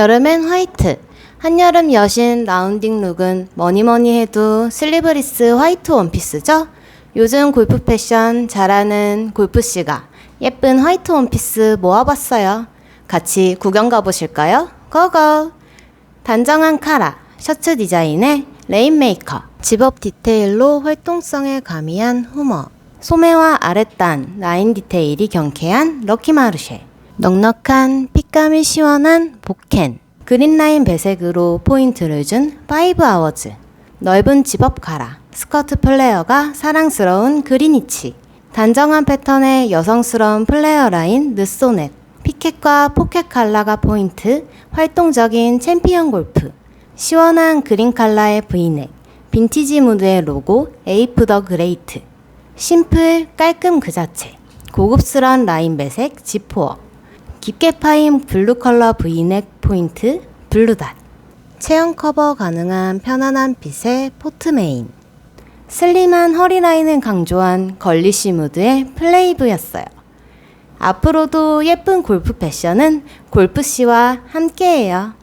여름엔 화이트. 한여름 여신 라운딩 룩은 뭐니 뭐니 해도 슬리브리스 화이트 원피스죠? 요즘 골프 패션 잘하는 골프씨가 예쁜 화이트 원피스 모아봤어요. 같이 구경 가보실까요? 고고! 단정한 카라, 셔츠 디자인의 레인메이커, 집업 디테일로 활동성을 가미한 후머, 소매와 아랫단, 라인 디테일이 경쾌한 럭키마르쉐, 넉넉한 핏 감이 시원한 복캔, 그린라인 배색으로 포인트를 준 파이브 아워즈, 넓은 집업 카라, 스커트 플레어가 사랑스러운 그리니치, 단정한 패턴의 여성스러운 플레어 라인 느소넷, 피켓과 포켓 칼라가 포인트, 활동적인 챔피언 골프, 시원한 그린 칼라의 브이넥, 빈티지 무드의 로고 에이프 더 그레이트, 심플 깔끔 그 자체, 고급스러운 라인 배색 지포어, 깊게 파인 블루 컬러 브이넥 포인트 블루닷, 체형 커버 가능한 편안한 핏의 포트 메인, 슬림한 허리라인을 강조한 걸리시 무드의 플레이브였어요. 앞으로도 예쁜 골프 패션은 골프씨와 함께해요.